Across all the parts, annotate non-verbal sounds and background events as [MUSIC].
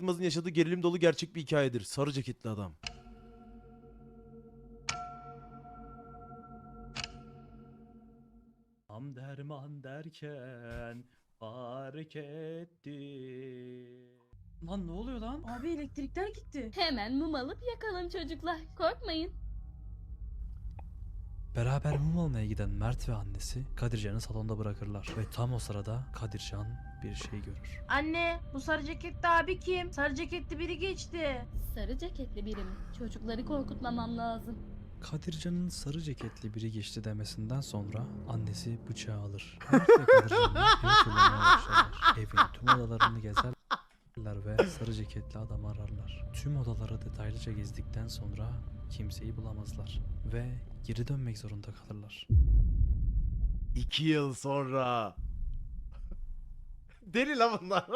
Yılmaz'ın yaşadığı gerilim dolu gerçek bir hikayedir. Sarı ceketli adam. Tam derman derken fark etti. Lan ne oluyor lan? Abi elektrikler gitti. Hemen mum alıp yakalım çocuklar. Korkmayın. Beraber mum almaya giden Mert ve annesi Kadircan'ı salonda bırakırlar. Ve tam o sırada Kadircan bir şey görür. Anne bu sarı ceketli abi kim? Sarı ceketli biri geçti. Sarı ceketli biri mi? Çocukları korkutmamam lazım. Kadircan'ın sarı ceketli biri geçti demesinden sonra annesi bıçağı alır. Mert ve Kadircan'ı ev kullanmaya başlarlar. Evin tüm odalarını gezerler ve sarı ceketli adamı ararlar. Tüm odaları detaylıca gezdikten sonra kimseyi bulamazlar. Ve geri dönmek zorunda kalırlar. İki yıl sonra. Deli la bunlar.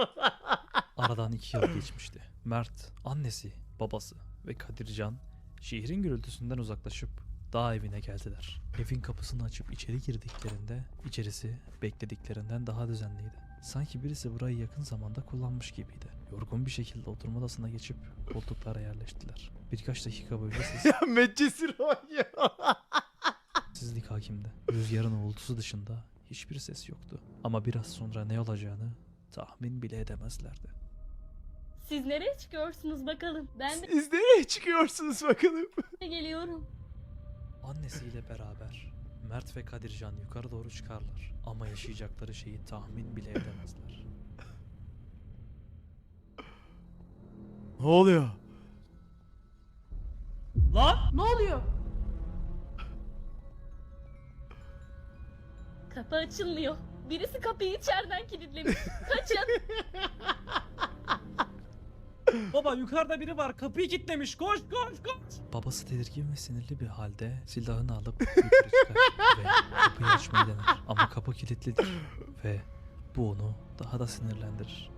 [LAUGHS] Aradan iki yıl geçmişti. Mert, annesi, babası ve Kadircan şehrin gürültüsünden uzaklaşıp dağ evine geldiler. Evin kapısını açıp içeri girdiklerinde içerisi beklediklerinden daha düzenliydi. Sanki birisi burayı yakın zamanda kullanmış gibiydi. Yorgun bir şekilde oturma odasına geçip koltuklara yerleştiler. Birkaç dakika boyunca [LAUGHS] ya Medcezir oynuyor. sessizlik hakimdi. Rüzgarın uğultusu dışında hiçbir ses yoktu. Ama biraz sonra ne olacağını tahmin bile edemezlerdi. Siz nereye çıkıyorsunuz bakalım? Ben de Siz nereye çıkıyorsunuz bakalım? [LAUGHS] geliyorum. Annesiyle beraber Mert ve Kadircan yukarı doğru çıkarlar ama yaşayacakları şeyi tahmin bile edemezler. ne oluyor? Lan! Ne oluyor? Kapı açılmıyor. Birisi kapıyı içeriden kilitlemiş. Kaçın. [LAUGHS] Baba yukarıda biri var kapıyı kilitlemiş koş koş koş! Babası tedirgin ve sinirli bir halde silahını alıp yukarı çıkar ve kapıyı açmayı dener. Ama kapı kilitlidir ve bu onu daha da sinirlendirir.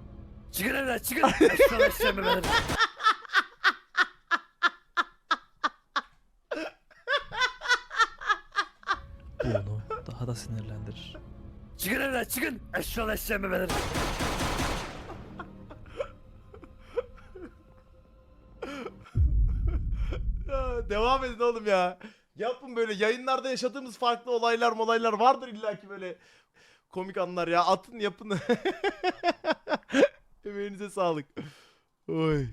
Çıkın evden çıkın. Eşşoğlu eşeğimi benim. Bu onu daha da sinirlendirir. Çıkın evden çıkın. Eşeğimi benim. Ya, devam edin oğlum ya. Yapın böyle yayınlarda yaşadığımız farklı olaylar molaylar vardır illaki böyle komik anlar ya. Atın yapın. [LAUGHS] Emeğinize sağlık. Oy.